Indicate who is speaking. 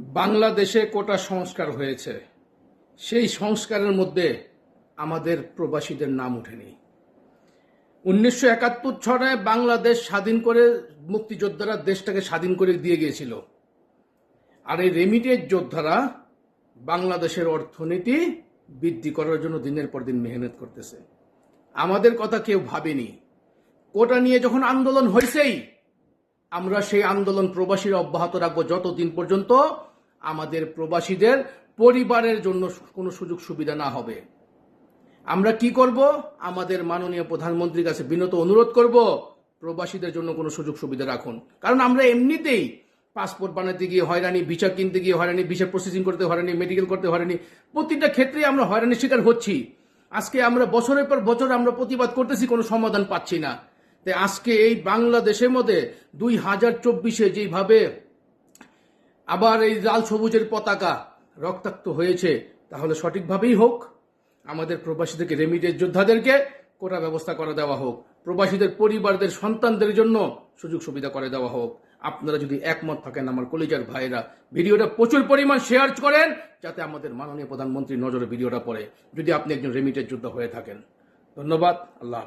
Speaker 1: বাংলাদেশে কোটা সংস্কার হয়েছে। সেই সংস্কারের মধ্যে আমাদের প্রবাসীদের নাম ওঠেনি। উনিশশো একাত্তর ছড়ে বাংলাদেশ স্বাধীন করে মুক্তিযোদ্ধারা দেশটাকে স্বাধীন করে দিয়ে গিয়েছিল। আর এই রেমিটেড যোদ্ধারা বাংলাদেশের অর্থনীতি বৃদ্ধি করার জন্য দিনের পর দিন মেহনত করতেছে। আমাদের কথা কেউ ভাবেনি। কোটা নিয়ে যখন আন্দোলন হয়েছেই আমরা সেই আন্দোলন প্রবাসীরা অব্যাহত রাখব যতদিন পর্যন্ত আমাদের প্রবাসীদের পরিবারের জন্য কোনো সুযোগ সুবিধা না হবে। আমরা কি করব? আমাদের মাননীয় প্রধানমন্ত্রীর কাছে বিনত অনুরোধ করব, প্রবাসীদের জন্য কোনো সুযোগ সুবিধা রাখুন। কারণ আমরা এমনিতেই পাসপোর্ট বানাতে গিয়ে হয়রানি, ভিসা কিনতে গিয়ে হয়রানি, ভিসা প্রসেসিং করতে হয়রানি, মেডিকেল করতে হয়রানি, প্রতিটা ক্ষেত্রে আমরা হয়রানির শিকার হচ্ছি। আজকে আমরা বছরের পর বছর আমরা প্রতিবাদ করতেছি, কোনো সমাধান পাচ্ছি না। তাই আজকে এই বাংলাদেশের মধ্যে দুই হাজার চব্বিশে যেভাবে আবার এই লাল সবুজের পতাকা রক্তাক্ত হয়েছে, তাহলে সঠিকভাবেই হোক। আমাদের প্রবাসীদেরকে রেমিটেড যোদ্ধাদেরকে কোটা ব্যবস্থা করে দেওয়া হোক। প্রবাসীদের পরিবারদের সন্তানদের জন্য সুযোগ সুবিধা করে দেওয়া হোক। আপনারা যদি একমত থাকেন আমার কলিজার ভাইরা ভিডিওটা প্রচুর পরিমাণ শেয়ার করেন, যাতে আমাদের মাননীয় প্রধানমন্ত্রীর নজরে ভিডিওটা পড়ে, যদি আপনি একজন রেমিটের যোদ্ধা হয়ে থাকেন। ধন্যবাদ, আল্লাহ।